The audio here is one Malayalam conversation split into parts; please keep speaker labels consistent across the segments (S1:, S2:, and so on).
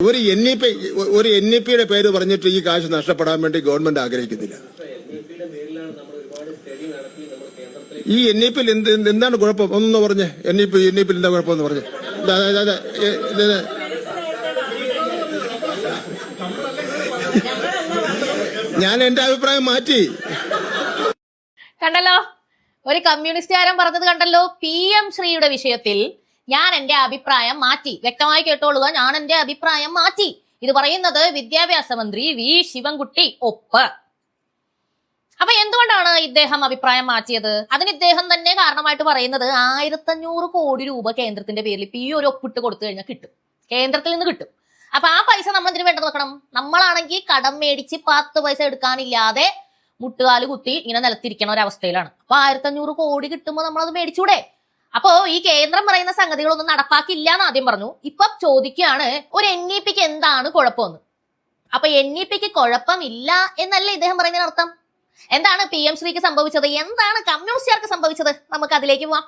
S1: ഒരു എൻ ഇ പി ഒരു എൻ ഇ പിയുടെ പേര് പറഞ്ഞിട്ട് ഈ കാശ് നഷ്ടപ്പെടാൻ വേണ്ടി ഗവൺമെന്റ് ആഗ്രഹിക്കുന്നില്ല. ഈ എൻ ഇ പിയിൽ എന്ത് എന്ത് എന്താണ് കുഴപ്പം? ഒന്ന് പറഞ്ഞേ. N E P N E പിയിൽ എന്താ പറഞ്ഞേ. ഏ, ഇത്, ഇത്. ഞാൻ എന്റെ അഭിപ്രായം മാറ്റി.
S2: കണ്ടല്ലോ? ഒരു കമ്മ്യൂണിസ്റ്റ് കമ്മ്യൂണിസ്റ്റുകാരൻ പറഞ്ഞത് കണ്ടല്ലോ പി എം ശ്രീയുടെ വിഷയത്തിൽ ഞാൻ എന്റെ അഭിപ്രായം മാറ്റി. വ്യക്തമായി കേട്ടോളുക. ഞാൻ എന്റെ അഭിപ്രായം മാറ്റി. ഇത് പറയുന്നത് വിദ്യാഭ്യാസ മന്ത്രി വി. ശിവൻകുട്ടി ഒപ്പ്. അപ്പൊ എന്തുകൊണ്ടാണ് ഇദ്ദേഹം അഭിപ്രായം മാറ്റിയത്? അതിന് ഇദ്ദേഹം തന്നെ കാരണമായിട്ട് പറയുന്നത് ആയിരത്തഞ്ഞൂറ് കോടി രൂപ കേന്ദ്രത്തിന്റെ പേരിൽ ഇപ്പൊ ഈ ഒരു ഒപ്പിട്ട് കൊടുത്തു കഴിഞ്ഞാൽ കിട്ടും. കേന്ദ്രത്തിൽ നിന്ന് കിട്ടും. അപ്പൊ ആ പൈസ നമ്മൾ എന്തിനു വേണ്ടത് നോക്കണം? നമ്മളാണെങ്കിൽ കടം മേടിച്ച് പത്ത് പൈസ എടുക്കാനില്ലാതെ മുട്ടുകാൽ കുത്തി ഇങ്ങനെ നിലത്തിരിക്കണ ഒരവസ്ഥയിലാണ് അപ്പൊ ആയിരത്തഞ്ഞൂറ് കോടി കിട്ടുമ്പോൾ നമ്മളത് മേടിച്ചൂടെ? അപ്പോ ഈ കേന്ദ്രം പറയുന്ന സംഗതികളൊന്നും നടപ്പാക്കില്ല എന്ന് ആദ്യം പറഞ്ഞു. ഇപ്പൊ ചോദിക്കുകയാണ് ഒരു എൻ ഇ പിക്ക് എന്താണ് കുഴപ്പമെന്ന്? അപ്പൊ എൻ ഇ പിക്ക് കുഴപ്പമില്ല എന്നല്ലേ ഇദ്ദേഹം പറയുന്നതിനർത്ഥം? എന്താണ് പി എം ശ്രീക്ക് സംഭവിച്ചത്? എന്താണ് കമ്മ്യൂണിസ്റ്റുകാർക്ക് സംഭവിച്ചത്? നമുക്ക് അതിലേക്ക് പോവാം.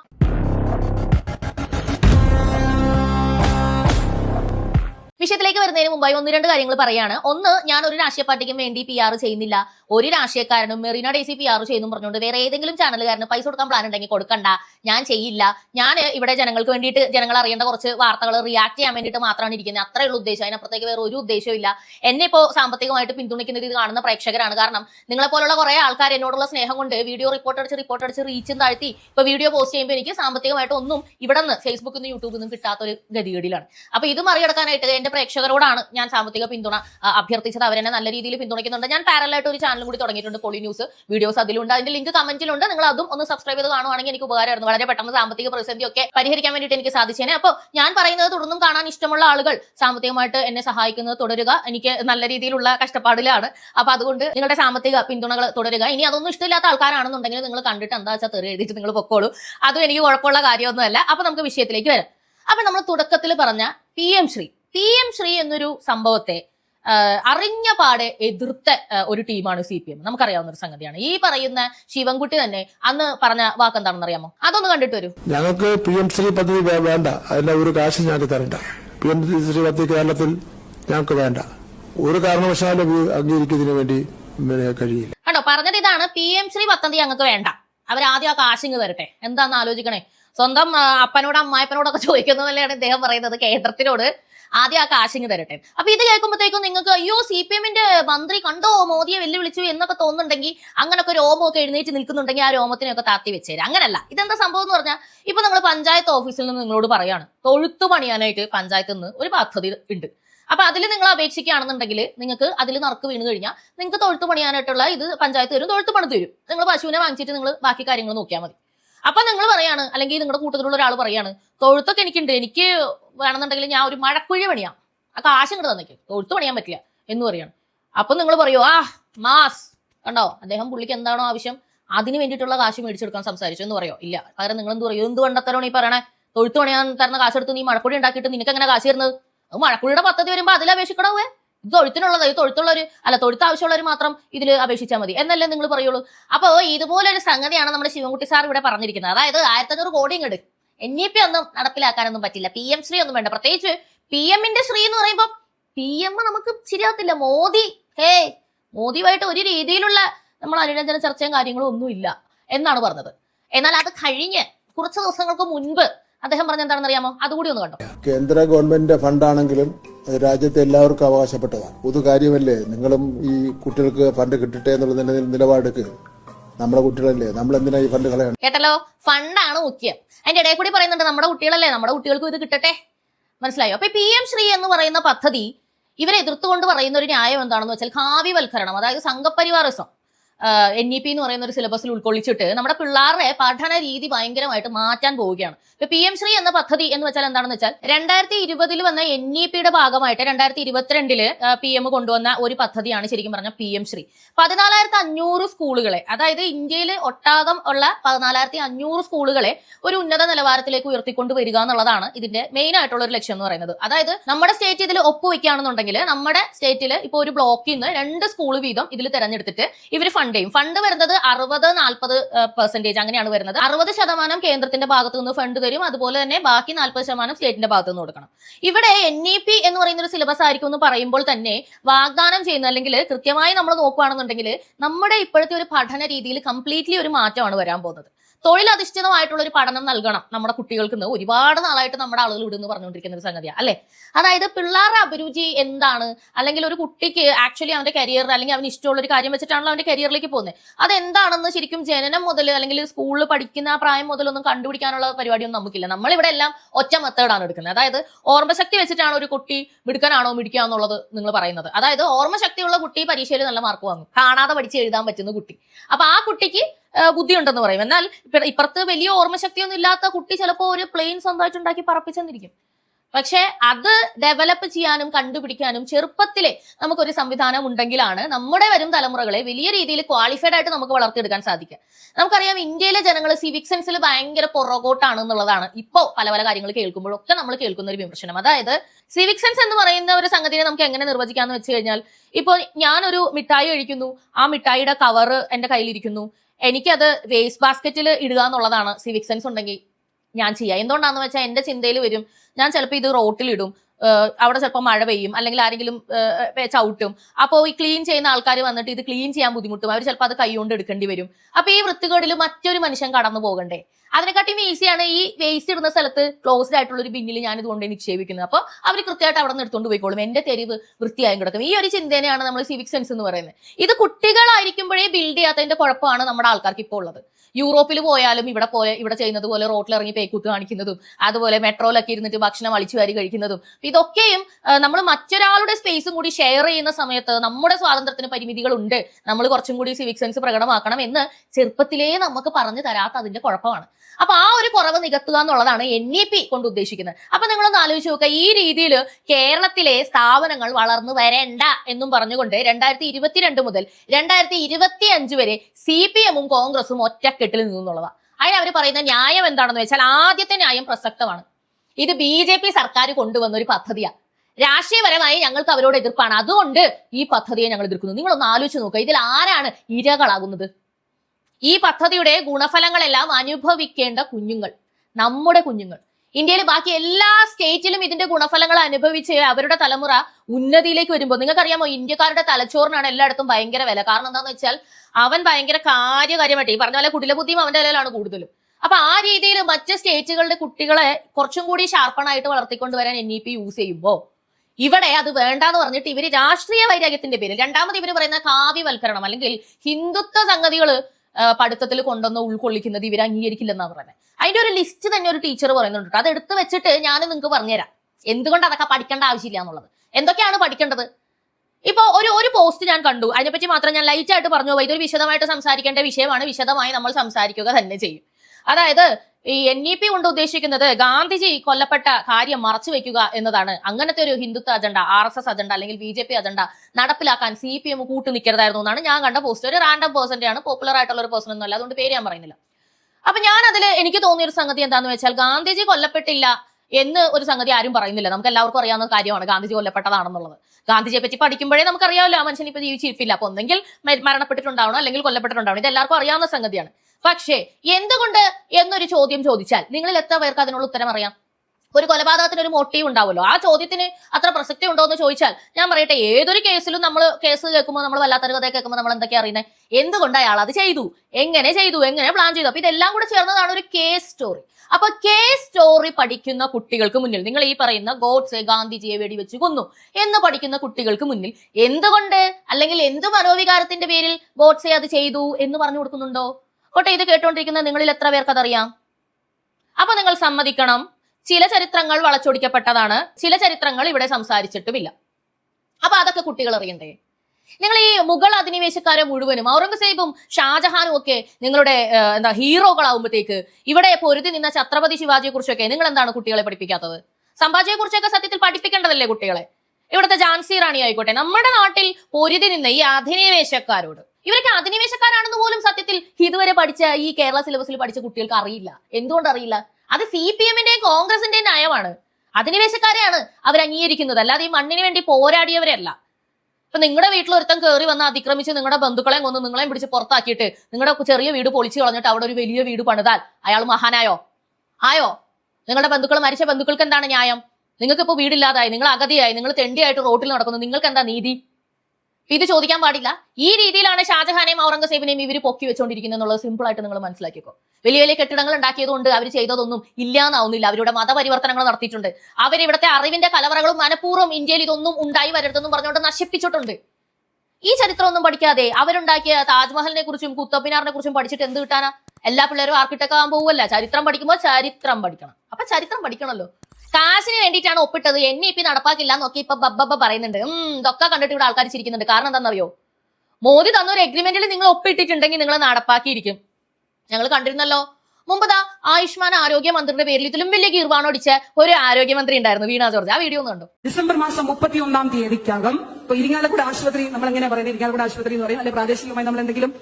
S2: വിഷയത്തിലേക്ക് വരുന്നതിന് മുമ്പായി ഒന്ന് രണ്ട് കാര്യങ്ങൾ പറയാണ്. ഒന്ന് ഞാൻ ഒരു രാഷ്ട്രീയ പാർട്ടിക്കും വേണ്ടി പി ആർ ചെയ്യുന്നില്ല. ഒരു രാഷ്ട്രീയക്കാരനും മെറീന ഡേസി പി ആർ ചെയ്യുന്നു പറഞ്ഞുകൊണ്ട് വേറെ ഏതെങ്കിലും ചാനലുകാരന് പൈസ കൊടുക്കാൻ പ്ലാൻ ഉണ്ടെങ്കിൽ കൊടുക്കണ്ട. ഞാൻ ചെയ്യില്ല. ഞാൻ ഇവിടെ ജനങ്ങൾക്ക് വേണ്ടിയിട്ട് ജനങ്ങൾ അറിയേണ്ട കുറച്ച് വാർത്തകൾ റിയാക്ട് ചെയ്യാൻ വേണ്ടിയിട്ട് മാത്രമാണ് ഇരിക്കുന്നത്. അത്രേ ഉള്ളൂ ഉദ്ദേശം. അതിനപ്പുറത്തേക്ക് വേറെ ഒരു ഉദ്ദേശവും ഇല്ല. എന്നെ ഇപ്പോൾ സാമ്പത്തികമായിട്ട് പിന്തുണയ്ക്കുന്ന ഇത് കാണുന്ന പ്രേക്ഷകരാണ്. കാരണം നിങ്ങളെ പോലുള്ള കുറെ ആൾക്കാർ എന്നോടുള്ള സ്നേഹം കൊണ്ട് വീഡിയോ റിപ്പോർട്ട് അടിച്ച് റിപ്പോർട്ട് അടിച്ച് റീച്ചും താഴ്ത്തി ഇപ്പൊ വീഡിയോ പോസ്റ്റ് ചെയ്യുമ്പോൾ എനിക്ക് സാമ്പത്തികമായിട്ട് ഒന്നും ഇവിടെ നിന്ന് ഫേസ്ബുക്കിൽ നിന്ന് യൂട്യൂബിൽ നിന്നും കിട്ടാത്ത ഒരു ഗതികേടിലാണ്. അപ്പോൾ ഇത് മറികടക്കാനായിട്ട് എന്റെ പ്രേക്ഷകരോടാണ് ഞാൻ സാമ്പത്തിക പിന്തുണ അഭ്യർത്ഥിച്ചത്. അവരെന്നെ നല്ല രീതിയിൽ പിന്തുണയ്ക്കുന്നുണ്ട്. ഞാൻ പാരലായിട്ട് ഒരു ചാനലും കൂടി തുടങ്ങിയിട്ടുണ്ട് പോളി ന്യൂസ് വീഡിയോസ് അതിലുണ്ട്. അതിന്റെ ലിങ്ക് കമന്റിലുണ്ട് നിങ്ങൾ അതും ഒന്ന് സബ്സ്ക്രൈബ് ചെയ്ത് കാണുവാണെങ്കിൽ എനിക്ക് ഉപകാരമായിരുന്നു. വളരെ പെട്ടെന്ന് സാമ്പത്തിക പ്രതിസന്ധി ഒക്കെ പരിഹരിക്കാൻ വേണ്ടിയിട്ട് എനിക്ക് സാധിച്ചേനെ. അപ്പോൾ ഞാൻ പറയുന്നത് തുടർന്നും കാണാൻ ഇഷ്ടമുള്ള ആളുകൾ സാമ്പത്തികമായിട്ട് എന്നെ സഹായിക്കുന്നത് തുടരുക. എനിക്ക് നല്ല രീതിയിലുള്ള കഷ്ടപ്പാടിലാണ്. അപ്പൊ അതുകൊണ്ട് നിങ്ങളുടെ സാമ്പത്തിക പിന്തുണകൾ തുടരുക. ഇനി അതൊന്നും ഇഷ്ടമില്ലാത്ത ആൾക്കാരാണെന്നുണ്ടെങ്കിൽ നിങ്ങൾ കണ്ടിട്ട് എന്താ വെച്ചാൽ തെറി എഴുതിയിട്ട് നിങ്ങൾ പൊക്കോളൂ. അതും എനിക്ക് കുഴപ്പമുള്ള കാര്യമൊന്നുമല്ല. അപ്പൊ നമുക്ക് വിഷയത്തിലേക്ക് വരാം. അപ്പൊ നമ്മൾ തുടക്കത്തിൽ പറഞ്ഞ P M Shri P M Shri എന്നൊരു സംഭവത്തെ അറിഞ്ഞ പാടെ എതിർത്ത ഒരു ടീമാണ് സി പി എം. നമുക്കറിയാവുന്ന ഒരു സംഗതിയാണ്. ഈ പറയുന്ന ശിവൻകുട്ടി തന്നെ അന്ന് പറഞ്ഞ വാക്കെന്താണെന്ന് അറിയാമോ? അതൊന്ന് കണ്ടിട്ട് വരൂ.
S3: ഞങ്ങൾക്ക് പി എം ശ്രീ പദ്ധതി വേണ്ട. അതിന്റെ ഒരു കാശ് ഞങ്ങൾക്ക് തരണ്ട. പി എം ശ്രീ പദ്ധതി കേരളത്തിൽ ഞങ്ങൾക്ക് വേണ്ട. ഒരു കാരണവശാലും അംഗീകരിക്കുന്നതിന് വേണ്ടി കഴിയില്ല.
S2: കണ്ടോ? പറഞ്ഞത് ഇതാണ്. പി എം ശ്രീ പദ്ധതി ഞങ്ങൾക്ക് വേണ്ട. അവരാദ്യം ആദ്യം ആ കാശിങ് തരട്ടെ. എന്താന്ന് ആലോചിക്കണേ? സ്വന്തം അപ്പനോട് അമ്മായപ്പനോടൊക്കെ ചോദിക്കുന്നതല്ലേ ഇദ്ദേഹം പറയുന്നത് കേന്ദ്രത്തിനോട്. ആദ്യം ആ കാശിങ് തരട്ടെ. അപ്പൊ ഇത് കേൾക്കുമ്പോഴത്തേക്കും നിങ്ങൾക്ക് അയ്യോ സി പി എമ്മിന്റെ മന്ത്രി കണ്ടോ? മോദിയെ വെല്ലുവിളിച്ചു എന്നൊക്കെ തോന്നുന്നുണ്ടെങ്കിൽ അങ്ങനൊക്കെ രോമമൊക്കെ എഴുന്നേറ്റ് നിൽക്കുന്നുണ്ടെങ്കിൽ ആ രോമത്തിനൊക്കെ താത്തി വെച്ചേരാം. അങ്ങനല്ല. ഇതെന്താ സംഭവം എന്ന് പറഞ്ഞാൽ ഇപ്പൊ നമ്മൾ പഞ്ചായത്ത് ഓഫീസിൽ നിന്ന് നിങ്ങളോട് പറയാണ് തൊഴുത്തു പണിയാനായിട്ട് പഞ്ചായത്ത് നിന്ന് ഒരു പദ്ധതി ഉണ്ട്. അപ്പൊ അതിൽ നിങ്ങൾ അപേക്ഷിക്കുകയാണെന്നുണ്ടെങ്കിൽ നിങ്ങൾക്ക് അതിൽ നറുക്ക് വീണ് കഴിഞ്ഞാൽ നിങ്ങൾക്ക് തൊഴുത്ത് പണിയാനായിട്ടുള്ള ഇത് പഞ്ചായത്ത് തരും തൊഴുത്ത് പണി തരും. നിങ്ങൾ പശുവിനെ വാങ്ങിച്ചിട്ട് നിങ്ങൾ ബാക്കി കാര്യങ്ങൾ നോക്കിയാൽ മതി. അപ്പൊ നിങ്ങൾ പറയാണ് അല്ലെങ്കിൽ നിങ്ങളുടെ കൂട്ടത്തിലുള്ള ഒരാൾ പറയാണ് തൊഴുത്തൊക്കെ എനിക്കുണ്ട്. എനിക്ക് വേണമെന്നുണ്ടെങ്കിൽ ഞാൻ ഒരു മഴക്കുഴി പണിയാം. ആ കാശ് ഇങ്ങോട്ട് തന്നേക്ക്. തൊഴുത്ത് പണിയാൻ പറ്റില്ല എന്ന് പറയാണ്. അപ്പൊ നിങ്ങൾ പറയോ ആ മാസ്. കണ്ടോ? അദ്ദേഹം പുള്ളിക്ക് എന്താണോ ആവശ്യം അതിന് വേണ്ടിയിട്ടുള്ള കാശ് മേടിച്ചെടുക്കാൻ സംസാരിച്ചു എന്ന് പറയോ? ഇല്ല. കാരണം നിങ്ങൾ എന്ത് പറയും? എന്ത് കണ്ടെത്തലാണ് ഈ പറയണേ? തൊഴുത്ത് പണിയാൻ തരുന്ന കാശ് എടുത്ത് നീ മഴക്കുഴി ഉണ്ടാക്കിയിട്ട് നിനക്ക് എങ്ങനെ കാശ് തരുന്നത്? അത് മഴക്കുഴിയുടെ പദ്ധതി വരുമ്പോൾ അതിൽ അപേക്ഷിക്കണവേ. ഇത് തൊഴുത്തിനുള്ളത്. ഒരു അല്ല തൊഴുത്ത് ആവശ്യമുള്ളവർ മാത്രം ഇതിൽ അപേക്ഷിച്ചാൽ മതി. എന്നല്ലേ നിങ്ങൾ പറയുള്ളൂ. അപ്പോൾ ഇതുപോലൊരു സംഗതിയാണ് നമ്മുടെ ശിവൻകുട്ടി സാർ ഇവിടെ പറഞ്ഞിരിക്കുന്നത്. അതായത് ആയിരത്തഞ്ഞൂറ് കോടി ഇങ്ങട്. എൻ ഇ പി ഒന്നും നടപ്പിലാക്കാനൊന്നും പറ്റില്ല. പി എം ശ്രീ ഒന്നും വേണ്ട. പ്രത്യേകിച്ച് പി എമ്മിന്റെ ശ്രീ എന്ന് പറയുമ്പോൾ പി എം നമുക്ക് ശരിയാകത്തില്ല മോദി ഹേ മോദിയുമായിട്ട് ഒരു രീതിയിലുള്ള നമ്മൾ അനുരഞ്ജന ചർച്ചയും കാര്യങ്ങളും ഒന്നും ഇല്ല എന്നാണ് പറഞ്ഞത്. എന്നാൽ അത് കഴിഞ്ഞ് കുറച്ച് ദിവസങ്ങൾക്ക് മുൻപ് അദ്ദേഹം പറഞ്ഞ എന്താണെന്ന് അറിയാമോ? അതുകൂടി ഒന്ന് കണ്ടു?
S3: കേന്ദ്ര ഗവൺമെന്റിന്റെ ഫണ്ടാണെങ്കിലും രാജ്യത്തെ എല്ലാവർക്കും അവകാശപ്പെട്ടതാണ്. പൊതു കാര്യമല്ലേ? നിങ്ങളും ഈ കുട്ടികൾക്ക് ഫണ്ട് കിട്ടട്ടെ എന്നുള്ള നിലപാടെടുക്കുക നിലപാടെടുക്ക്. നമ്മുടെ കുട്ടികളല്ലേ? നമ്മൾ എന്തിനാ ഈ ഫണ്ട് കളയണം
S2: കേട്ടല്ലോ? ഫണ്ടാണ് മുഖ്യം. അതിന്റെ ഇടയിൽ കൂടി പറയുന്നുണ്ട് നമ്മുടെ കുട്ടികളല്ലേ? നമ്മുടെ കുട്ടികൾക്കും ഇത് കിട്ടട്ടെ? മനസ്സിലായോ? അപ്പൊ പി എം ശ്രീ എന്ന് പറയുന്ന പദ്ധതി ഇവരെ എതിർത്തുകൊണ്ട് പറയുന്ന ഒരു ന്യായം എന്താണെന്ന് വെച്ചാൽ കാവ്യവൽക്കരണം അതായത് സംഘപരിവാർ സംഘപരിവാറിസം എൻ ഇ പി എന്ന് പറയുന്ന ഒരു സിലബസിൽ ഉൾക്കൊള്ളിച്ചിട്ട് നമ്മുടെ പിള്ളേരുടെ പഠന രീതി ഭയങ്കരമായിട്ട് മാറ്റാൻ പോവുകയാണ്. ഇപ്പൊ പി എം ശ്രീ എന്ന പദ്ധതി എന്ന് വെച്ചാൽ എന്താണെന്ന് വെച്ചാൽ രണ്ടായിരത്തി ഇരുപതിൽ വന്ന എൻ ഇ പിയുടെ ഭാഗമായിട്ട് രണ്ടായിരത്തി ഇരുപത്തിരണ്ടിൽ പി എം കൊണ്ടുവന്ന ഒരു പദ്ധതിയാണ് ശരിക്കും പറഞ്ഞ പി എം ശ്രീ. പതിനാലായിരത്തി അഞ്ഞൂറ് സ്കൂളുകളെ അതായത് ഇന്ത്യയിൽ ഒട്ടാകം ഉള്ള പതിനാലായിരത്തി അഞ്ഞൂറ് സ്കൂളുകളെ ഒരു ഉന്നത നിലവാരത്തിലേക്ക് ഉയർത്തിക്കൊണ്ട് വരിക എന്നുള്ളതാണ് ഇതിന്റെ മെയിൻ ആയിട്ടുള്ള ഒരു ലക്ഷ്യം എന്ന് പറയുന്നത്. അതായത് നമ്മുടെ സ്റ്റേറ്റ് ഇതിൽ ഒപ്പുവെക്കുകയാണെന്നുണ്ടെങ്കിൽ നമ്മുടെ സ്റ്റേറ്റിൽ ഇപ്പോൾ ഒരു ബ്ലോക്കിൽ നിന്ന് രണ്ട് സ്കൂൾ വീതം ഇതിൽ തെരഞ്ഞെടുത്തിട്ട് ഇവർ ഫണ്ട് ഫണ്ടിനെയും ഫണ്ട് വരുന്നത് അറുപത് നാൽപ്പത് പെർസെന്റേജ് അങ്ങനെയാണ് വരുന്നത്. അറുപത് ശതമാനം കേന്ദ്രത്തിന്റെ ഭാഗത്തു നിന്ന് ഫണ്ട് തരും. അതുപോലെ തന്നെ ബാക്കി നാൽപ്പത് ശതമാനം സ്റ്റേറ്റിന്റെ ഭാഗത്തു നിന്ന് കൊടുക്കണം. ഇവിടെ എൻ ഇ പി എന്ന് പറയുന്ന ഒരു സിലബസ് ആയിരിക്കും എന്ന് പറയുമ്പോൾ തന്നെ വാഗ്ദാനം ചെയ്യുന്ന അല്ലെങ്കിൽ കൃത്യമായി നമ്മൾ നോക്കുകയാണെന്നുണ്ടെങ്കിൽ നമ്മുടെ ഇപ്പോഴത്തെ ഒരു പഠന രീതിയിൽ കംപ്ലീറ്റ്ലി ഒരു മാറ്റമാണ് വരാൻ പോകുന്നത്. തൊഴിലധിഷ്ഠിതമായിട്ടുള്ള ഒരു പഠനം നൽകണം നമ്മുടെ കുട്ടികൾക്ക് ഇന്ന് ഒരുപാട് നാളായിട്ട് നമ്മുടെ ആളുകൾ ഇവിടെ നിന്ന് പറഞ്ഞുകൊണ്ടിരിക്കുന്ന ഒരു സംഗതിയാണ് അല്ലെ? അതായത് പിള്ളേരുടെ അഭിരുചി എന്താണ്? അല്ലെങ്കിൽ ഒരു കുട്ടിക്ക് ആക്ച്വലി അവന്റെ കരിയർ അല്ലെങ്കിൽ അവന് ഇഷ്ടമുള്ള ഒരു കാര്യം വെച്ചിട്ടാണല്ലോ അവന്റെ കരിയറിലേക്ക് പോകുന്നത് അതെന്താണെന്ന് ശരിക്കും ജനനം മുതൽ അല്ലെങ്കിൽ സ്കൂളിൽ പഠിക്കുന്ന പ്രായം മുതലൊന്നും കണ്ടുപിടിക്കാനുള്ള പരിപാടിയൊന്നും നമുക്കില്ല. നമ്മളിവിടെ എല്ലാം ഒറ്റ മെത്തേഡാണ് എടുക്കുന്നത്. അതായത് ഓർമ്മശക്തി വെച്ചിട്ടാണ് ഒരു കുട്ടി മിടുക്കനാണോ മിടിക്കുക എന്നുള്ളത് നിങ്ങൾ പറയുന്നത്. അതായത് ഓർമ്മശക്തിയുള്ള കുട്ടി പരീക്ഷയിൽ നല്ല മാർക്ക് വാങ്ങും. കാണാതെ പഠിച്ച് എഴുതാൻ പറ്റുന്ന കുട്ടി. അപ്പൊ ആ കുട്ടിക്ക് ബുദ്ധിയുണ്ടെന്ന് പറയും. എന്നാൽ ഇപ്പ- ഇപ്പുറത്ത് വലിയ ഓർമ്മശക്തിയൊന്നും ഇല്ലാത്ത കുട്ടി ചിലപ്പോൾ ഒരു പ്ലെയിൻ സ്വന്തമായിട്ട് ഉണ്ടാക്കി പറപ്പിച്ചെന്നിരിക്കും. പക്ഷെ അത് ഡെവലപ്പ് ചെയ്യാനും കണ്ടുപിടിക്കാനും ചെറുപ്പത്തിലെ നമുക്കൊരു സംവിധാനം ഉണ്ടെങ്കിലാണ് നമ്മുടെ വരും തലമുറകളെ വലിയ രീതിയിൽ ക്വാളിഫൈഡ് ആയിട്ട് നമുക്ക് വളർത്തിയെടുക്കാൻ സാധിക്കുക. നമുക്കറിയാം ഇന്ത്യയിലെ ജനങ്ങൾ സിവിക് സെൻസിൽ ഭയങ്കര പുറകോട്ടാണ് എന്നുള്ളതാണ് ഇപ്പോൾ പല പല കാര്യങ്ങൾ കേൾക്കുമ്പോഴൊക്കെ നമ്മൾ കേൾക്കുന്ന ഒരു വിമർശനം. അതായത് സിവിക് സെൻസ് എന്ന് പറയുന്ന ഒരു സംഗതിയെ നമുക്ക് എങ്ങനെ നിർവചിക്കാന്ന് വെച്ച് കഴിഞ്ഞാൽ ഇപ്പോൾ ഞാനൊരു മിഠായി കഴിക്കുന്നു ആ മിഠായിയുടെ കവർ എന്റെ കയ്യിലിരിക്കുന്നു. എനിക്കത് വേസ്റ്റ് ബാസ്ക്കറ്റിൽ ഇടുക എന്നുള്ളതാണ് സിവിക് സെൻസ് ഉണ്ടെങ്കിൽ ഞാൻ ചെയ്യുക. എന്തുകൊണ്ടാണെന്ന് വെച്ചാൽ എന്റെ ചിന്തയിൽ വരും ഞാൻ ചിലപ്പോൾ ഇത് റോട്ടിലിടും അവിടെ ചിലപ്പോൾ മഴ പെയ്യും അല്ലെങ്കിൽ ആരെങ്കിലും ചവിട്ടും. അപ്പോൾ ഈ ക്ലീൻ ചെയ്യുന്ന ആൾക്കാർ വന്നിട്ട് ഇത് ക്ലീൻ ചെയ്യാൻ ബുദ്ധിമുട്ടും. അവർ ചിലപ്പോൾ അത് കൈകൊണ്ട് എടുക്കേണ്ടി വരും. അപ്പൊ ഈ വൃത്തികേടിൽ മറ്റൊരു മനുഷ്യൻ കടന്നു പോകണ്ടേ അതിനെക്കാട്ടിയും ഈസിയാണ് ഈ വേസ്റ്റ് ഇടുന്ന സ്ഥലത്ത് ക്ലോസ്ഡ് ആയിട്ടുള്ള ഒരു ബിന്നിൽ ഞാൻ ഇതുകൊണ്ട് നിക്ഷേപിക്കുന്നത്. അപ്പോൾ അവർ കൃത്യമായിട്ട് അവിടെ നിന്ന് എടുത്തുകൊണ്ട് പോയിക്കോളും. എന്റെ തെരുവ് വൃത്തിയായും കിടക്കും. ഈ ഒരു ചിന്തനെയാണ് നമ്മൾ സിവിക് സെൻസ് എന്ന് പറയുന്നത്. ഇത് കുട്ടികളായിരിക്കുമ്പോഴേ ബിൽഡ് ചെയ്യാത്തതിന്റെ കുഴപ്പമാണ് നമ്മുടെ ആൾക്കാർക്ക് ഇപ്പോൾ ഉള്ളത്. യൂറോപ്പിൽ പോയാലും ഇവിടെ പോലെ ഇവിടെ ചെയ്യുന്നത് പോലെ റോട്ടിൽ ഇറങ്ങി പേക്കൂത്ത് കാണിക്കുന്നതും അതുപോലെ മെട്രോയിലൊക്കെ ഇരുന്നിട്ട് ഭക്ഷണം അളിച്ചു വാരി കഴിക്കുന്നതും ഇതൊക്കെയും നമ്മൾ മറ്റൊരാളുടെ സ്പേസും കൂടി ഷെയർ ചെയ്യുന്ന സമയത്ത് നമ്മുടെ സ്വാതന്ത്ര്യത്തിന് പരിമിതികളുണ്ട്. നമ്മൾ കുറച്ചും കൂടി സിവിക് സെൻസ് പ്രകടമാക്കണം എന്ന് ചെറുപ്പത്തിലേ നമുക്ക് പറഞ്ഞു തരാത്ത അതിന്റെ കുഴപ്പമാണ്. അപ്പൊ ആ ഒരു കുറവ് നികത്തുക എന്നുള്ളതാണ് എൻ ഇ പി കൊണ്ട് ഉദ്ദേശിക്കുന്നത്. അപ്പൊ നിങ്ങളൊന്ന് ആലോചിച്ച് നോക്കുക. ഈ രീതിയിൽ കേരളത്തിലെ സ്ഥാപനങ്ങൾ വളർന്നു വരേണ്ട എന്നും പറഞ്ഞുകൊണ്ട് രണ്ടായിരത്തി ഇരുപത്തിരണ്ട് മുതൽ രണ്ടായിരത്തി ഇരുപത്തി അഞ്ച് വരെ സി പി എമ്മും കോൺഗ്രസും ഒറ്റക്കെട്ടിൽ നിന്നുള്ളതാണ് അതിന് അവർ പറയുന്ന ന്യായം എന്താണെന്ന് വെച്ചാൽ ആദ്യത്തെ ന്യായം പ്രസക്തമാണ്. ഇത് ബി ജെ പി സർക്കാർ കൊണ്ടുവന്ന ഒരു പദ്ധതിയാണ് രാഷ്ട്രീയപരമായി ഞങ്ങൾക്ക് അവരോട് എതിർപ്പാണ്. അതുകൊണ്ട് ഈ പദ്ധതിയെ ഞങ്ങൾ എതിർക്കുന്നു. നിങ്ങളൊന്ന് ആലോചിച്ച് നോക്കുക. ഇതിൽ ആരാണ് ഇരകളാകുന്നത്? ഈ പദ്ധതിയുടെ ഗുണഫലങ്ങളെല്ലാം അനുഭവിക്കേണ്ട കുഞ്ഞുങ്ങൾ നമ്മുടെ കുഞ്ഞുങ്ങൾ. ഇന്ത്യയിൽ ബാക്കി എല്ലാ സ്റ്റേറ്റിലും ഇതിന്റെ ഗുണഫലങ്ങൾ അനുഭവിച്ച് അവരുടെ തലമുറ ഉന്നതിയിലേക്ക് വരുമ്പോൾ നിങ്ങൾക്കറിയാമോ ഇന്ത്യക്കാരുടെ തലച്ചോറിനാണ് എല്ലായിടത്തും ഭയങ്കര വില. കാരണം എന്താണെന്ന് വെച്ചാൽ അവൻ ഭയങ്കര കാര്യകാര്യമായിട്ട് ഈ പറഞ്ഞ പോലെ കുടിലബുദ്ധിയും അവന്റെ നിലയിലാണ് കൂടുതലും. അപ്പൊ ആ രീതിയിൽ മറ്റ് സ്റ്റേറ്റുകളുടെ കുട്ടികളെ കുറച്ചും കൂടി ഷാർപ്പണായിട്ട് വളർത്തിക്കൊണ്ടുവരാൻ എൻ ഇ പി യൂസ് ചെയ്യുമ്പോൾ ഇവിടെ അത് വേണ്ടാന്ന് പറഞ്ഞിട്ട് ഇവർ രാഷ്ട്രീയ വൈരാഗ്യത്തിന്റെ പേരിൽ രണ്ടാമത് ഇവർ പറയുന്ന കാവ്യവൽക്കരണം അല്ലെങ്കിൽ ഹിന്ദുത്വ സംഗതികൾ പഠിത്തത്തിൽ കൊണ്ടുവന്ന് ഉൾക്കൊള്ളിക്കുന്നത് ഇവർ അംഗീകരിക്കില്ലെന്നാണ് പറയുന്നത് അതിന്റെ ഒരു ലിസ്റ്റ് തന്നെ ഒരു ടീച്ചർ പറയുന്നുണ്ട്. അത് എടുത്തു വെച്ചിട്ട് ഞാൻ നിങ്ങൾക്ക് പറഞ്ഞുതരാം. എന്തുകൊണ്ട് അതൊക്കെ പഠിക്കേണ്ട ആവശ്യമില്ല എന്നുള്ളത്? എന്തൊക്കെയാണ് പഠിക്കേണ്ടത്? ഇപ്പൊ ഒരു ഒരു പോസ്റ്റ് ഞാൻ കണ്ടു. അതിനെപ്പറ്റി മാത്രം ഞാൻ ലൈറ്റ് ആയിട്ട് പറഞ്ഞു ഇതൊരു വിശദമായിട്ട് സംസാരിക്കേണ്ട വിഷയമാണ്. വിശദമായി നമ്മൾ സംസാരിക്കുക തന്നെ ചെയ്യും. അതായത് ഈ എൻ ഇ പി കൊണ്ട് ഉദ്ദേശിക്കുന്നത് ഗാന്ധിജി കൊല്ലപ്പെട്ട കാര്യം മറച്ചു വെക്കുക എന്നതാണ്. അങ്ങനത്തെ ഒരു Hindutva agenda R S S agenda അല്ലെങ്കിൽ ബി ജെ പി അജണ്ട നടപ്പിലാക്കാൻ സി പി എം കൂട്ടു നിൽക്കരുതായിരുന്നു എന്നാണ് ഞാൻ കണ്ട പോസ്റ്റ് ഒരു റാൻഡം പേഴ്സന്റെ ആണ് പോപ്പുലർ ആയിട്ടുള്ള ഒരു പേഴ്സൺ ഒന്നുമല്ല അതുകൊണ്ട് പേര് ഞാൻ പറയുന്നില്ല. അപ്പൊ ഞാൻ അതിൽ എനിക്ക് തോന്നിയ ഒരു സംഗതി എന്താന്ന് വെച്ചാൽ ഗാന്ധിജി കൊല്ലപ്പെട്ടില്ല എന്ന് ഒരു സംഗതി ആരും പറയുന്നില്ല. നമുക്ക് എല്ലാവർക്കും അറിയാവുന്ന കാര്യമാണ് ഗാന്ധിജി കൊല്ലപ്പെട്ടതാണെന്നുള്ളത്. ഗാന്ധിജിയെ പറ്റി പഠിക്കുമ്പോഴേ നമുക്കറിയാമല്ലോ ആ മനുഷ്യൻ ഇപ്പൊ ജീവിച്ചിരിപ്പില്ല. അപ്പൊ ഒന്നെങ്കിൽ മര- മരണപ്പെട്ടിട്ടുണ്ടാവണം അല്ലെങ്കിൽ കൊല്ലപ്പെട്ടിട്ടുണ്ടാവണം. ഇത് എല്ലാവർക്കും അറിയാവുന്ന സംഗതിയാണ്. പക്ഷേ എന്തുകൊണ്ട് എന്നൊരു ചോദ്യം ചോദിച്ചാൽ നിങ്ങളിൽ എത്ര പേർക്ക് അതിനുള്ള ഉത്തരം അറിയാം? ഒരു കൊലപാതകത്തിന് ഒരു മോട്ടീവ് ഉണ്ടാവുമല്ലോ. ആ ചോദ്യത്തിന് അത്ര പ്രസക്തി ഉണ്ടോ എന്ന് ചോദിച്ചാൽ ഞാൻ പറയട്ടെ ഏതൊരു കേസിലും നമ്മൾ കേസ് കേൾക്കുമ്പോൾ നമ്മൾ വല്ലാത്തൊരു കഥ കേൾക്കുമ്പോൾ നമ്മൾ എന്തൊക്കെയാണ് അറിയുന്നത് എന്തുകൊണ്ട് അയാൾ അത് ചെയ്തു? എങ്ങനെ ചെയ്തു? എങ്ങനെ പ്ലാൻ ചെയ്തു? അപ്പൊ ഇതെല്ലാം കൂടെ ചേർന്നതാണ് ഒരു കേസ് സ്റ്റോറി അപ്പൊ കേസ് സ്റ്റോറി പഠിക്കുന്ന കുട്ടികൾക്ക് മുന്നിൽ നിങ്ങൾ ഈ പറയുന്ന ഗോഡ്സെ ഗാന്ധിജിയെ വെടിവെച്ച് കൊന്നു എന്ന് പഠിക്കുന്ന കുട്ടികൾക്ക് മുന്നിൽ എന്തുകൊണ്ട്? അല്ലെങ്കിൽ എന്ത് മനോവികാരത്തിന്റെ പേരിൽ ഗോഡ്സെ അത് ചെയ്തു എന്ന് പറഞ്ഞു കൊടുക്കുന്നുണ്ടോ? കോട്ടെ ഇത് കേട്ടുകൊണ്ടിരിക്കുന്ന നിങ്ങളിൽ എത്ര പേർക്ക് അതറിയാം? അപ്പൊ നിങ്ങൾ സമ്മതിക്കണം ചില ചരിത്രങ്ങൾ വളച്ചൊടിക്കപ്പെട്ടതാണ് ചില ചരിത്രങ്ങൾ ഇവിടെ സംസാരിച്ചിട്ടുമില്ല. അപ്പൊ അതൊക്കെ കുട്ടികൾ അറിയണ്ടേ? നിങ്ങൾ ഈ മുഗൾ അധിനിവേശക്കാരെ മുഴുവനും ഔറംഗസേബും ഷാജഹാനും ഒക്കെ നിങ്ങളുടെ എന്താ ഹീറോകളാവുമ്പോഴത്തേക്ക് ഇവിടെ പൊരുതി നിന്ന ഛത്രപതി ശിവാജിയെ കുറിച്ചൊക്കെ നിങ്ങൾ എന്താണ് കുട്ടികളെ പഠിപ്പിക്കാത്തത്? സംഭാജിയെ കുറിച്ചൊക്കെ സത്യത്തിൽ പഠിപ്പിക്കേണ്ടതല്ലേ കുട്ടികളെ? ഇവിടുത്തെ ജാൻസി റാണി ആയിക്കോട്ടെ നമ്മുടെ നാട്ടിൽ പൊരുതി നിന്ന ഈ അധിനിവേശക്കാരോട് ഇവരൊക്കെ അധിനിവേശക്കാരാണെന്ന് പോലും സത്യത്തിൽ ഇതുവരെ പഠിച്ച ഈ കേരള സിലബസിൽ പഠിച്ച കുട്ടികൾക്ക് അറിയില്ല. എന്തുകൊണ്ട് അറിയില്ല അത് സി പി എമ്മിന്റെയും കോൺഗ്രസിന്റെയും നയമാണ്. അധിനിവേശക്കാരെയാണ് അവർ അംഗീകരിക്കുന്നത് അല്ലാതെ ഈ മണ്ണിന് വേണ്ടി പോരാടിയവരല്ല. ഇപ്പൊ നിങ്ങളുടെ വീട്ടിൽ ഒരുത്തൻ കയറി വന്ന് അതിക്രമിച്ച് നിങ്ങളുടെ ബന്ധുക്കളെയും കൊന്ന് നിങ്ങളെയും പിടിച്ച് പുറത്താക്കിയിട്ട് നിങ്ങളുടെ ചെറിയ വീട് പൊളിച്ചു കളഞ്ഞിട്ട് അവിടെ ഒരു വലിയ വീട് പണിതാൽ അയാൾ മഹാനായോ? ആയോ? നിങ്ങളുടെ ബന്ധുക്കൾ മരിച്ച ബന്ധുക്കൾക്ക് എന്താണ് ന്യായം? നിങ്ങൾക്ക് ഇപ്പോൾ വീടില്ലാതായി നിങ്ങൾ അഗതിയായി നിങ്ങൾ തെണ്ടിയായിട്ട് റോട്ടിൽ നടക്കുന്നു നിങ്ങൾക്ക് എന്താ നീതി? ഇത് ചോദിക്കാൻ പാടില്ല. ഈ രീതിയിലാണ് ഷാജഹാനെയും ഔറംഗസേബിനെയും ഇവർ പൊക്കി വെച്ചുകൊണ്ടിരിക്കുന്നത് എന്നുള്ളത് സിമ്പിൾ ആയിട്ട് നിങ്ങൾ മനസ്സിലാക്കിക്കോ. വലിയ വലിയ കെട്ടിടങ്ങൾ ഉണ്ടാക്കിയതുകൊണ്ട് അവർ ചെയ്തതൊന്നും ഇല്ലാന്നാവുന്നില്ല. അവരുടെ മതപരിവർത്തനങ്ങൾ നടത്തിയിട്ടുണ്ട്. അവർ ഇവിടുത്തെ അറിവിന്റെ കലവറകളും മനഃപൂർവം ഇന്ത്യയിൽ ഇതൊന്നും ഉണ്ടായി വരരുതെന്നും പറഞ്ഞുകൊണ്ട് നശിപ്പിച്ചിട്ടുണ്ട്. ഈ ചരിത്രം ഒന്നും പഠിക്കാതെ അവരുണ്ടാക്കിയ താജ്മഹലിനെ കുറിച്ചും കുത്തബിനാറിനെ കുറിച്ചും പഠിച്ചിട്ട് എന്ത് കിട്ടാനാ? എല്ലാ പിള്ളേരും ആർക്കിടെക്ട് ആകാൻ പോവുമല്ല ചരിത്രം പഠിക്കുമ്പോൾ ചരിത്രം പഠിക്കണം. അപ്പൊ ചരിത്രം പഠിക്കണമല്ലോ കാശിന് വേണ്ടിയിട്ടാണ് ഒപ്പിട്ടത്. എന്നെ ഇപ്പൊ നടപ്പാക്കില്ല എന്നൊക്കെ ഇപ്പൊ ബബ്ബ പറയുന്നുണ്ട്. ഉം ഇതൊക്കെ കണ്ടിട്ട് ഇവിടെ ആൾക്കാർ ചിരിക്കുന്നുണ്ട്. കാരണം എന്താണെന്നറിയോ മോദി തന്ന ഒരു എഗ്രിമെന്റിൽ നിങ്ങൾ ഒപ്പിട്ടിട്ടുണ്ടെങ്കിൽ നിങ്ങൾ നടപ്പാക്കിയിരിക്കും. ഞങ്ങൾ കണ്ടിരുന്നല്ലോ. മുമ്പതാ ആയുഷ്മാൻ ആരോഗ്യ മന്ത്രിയുടെ പേരിൽ ഇതിലും വലിയ കീർവാണോടിച്ച ഒരു ആരോഗ്യമന്ത്രി ഉണ്ടായിരുന്നു വീണ ജോർജ്. ആ വീഡിയോ ഒന്ന് കണ്ടു?
S4: ഡിസംബർ മാസം മുപ്പത്തി ഒന്നാം തീയതിക്കകം ഇരിങ്ങാലക്കുട ആശുപത്രി നമ്മൾ എങ്ങനെ പറയുന്നത്? ഇരിങ്ങാലക്കുട ആശുപത്രി എന്ന് പറയും. അല്ലെങ്കിൽ പ്രാദേശികമായി നമ്മൾ എന്തെങ്കിലും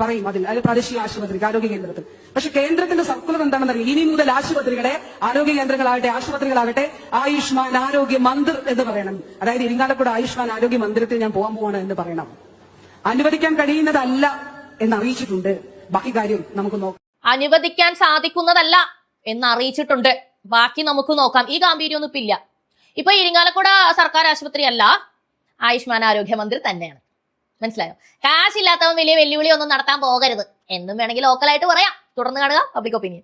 S4: പറയും അതിൽ. അതിൽ പ്രാദേശിക ആശുപത്രിക്ക് ആരോഗ്യ കേന്ദ്രത്തിൽ. പക്ഷെ കേന്ദ്രത്തിന്റെ സർക്കുലർ എന്താണെന്ന് അറിയാം ഇനി മുതൽ ആശുപത്രികളെ ആരോഗ്യ കേന്ദ്രങ്ങളാകട്ടെ ആശുപത്രികളാകട്ടെ ആയുഷ്മാൻ ആരോഗ്യ മന്ദിർ എന്ന് പറയണം. അതായത് ഇരിങ്ങാലക്കുട ആയുഷ്മാൻ ആരോഗ്യ മന്ദിരത്തിൽ ഞാൻ പോകാൻ പോവാണ് എന്ന് പറയണം. അനുവദിക്കാൻ കഴിയുന്നതല്ല എന്ന് അറിയിച്ചിട്ടുണ്ട്. ബാക്കി കാര്യം നമുക്ക് നോക്കാം.
S2: അനുവദിക്കാൻ സാധിക്കുന്നതല്ല എന്ന് അറിയിച്ചിട്ടുണ്ട്. ബാക്കി നമുക്ക് നോക്കാം. ഈ ഗാംഭീര്യം ഒന്നും ഇപ്പൊ ഇല്ല ഇപ്പൊ ഇരിങ്ങാലക്കുട സർക്കാർ ആശുപത്രി അല്ല ആയുഷ്മാൻ ആരോഗ്യ മന്ദിർ തന്നെയാണ്. മനസ്സിലായോ? കാശില്ലാത്തവൻ വലിയ വെല്ലുവിളി ഒന്നും നടത്താൻ പോകരുത്. എന്നും വേണമെങ്കിൽ ലോക്കലായിട്ട് പറയാം. തുടർന്ന് കാണുക. Public opinion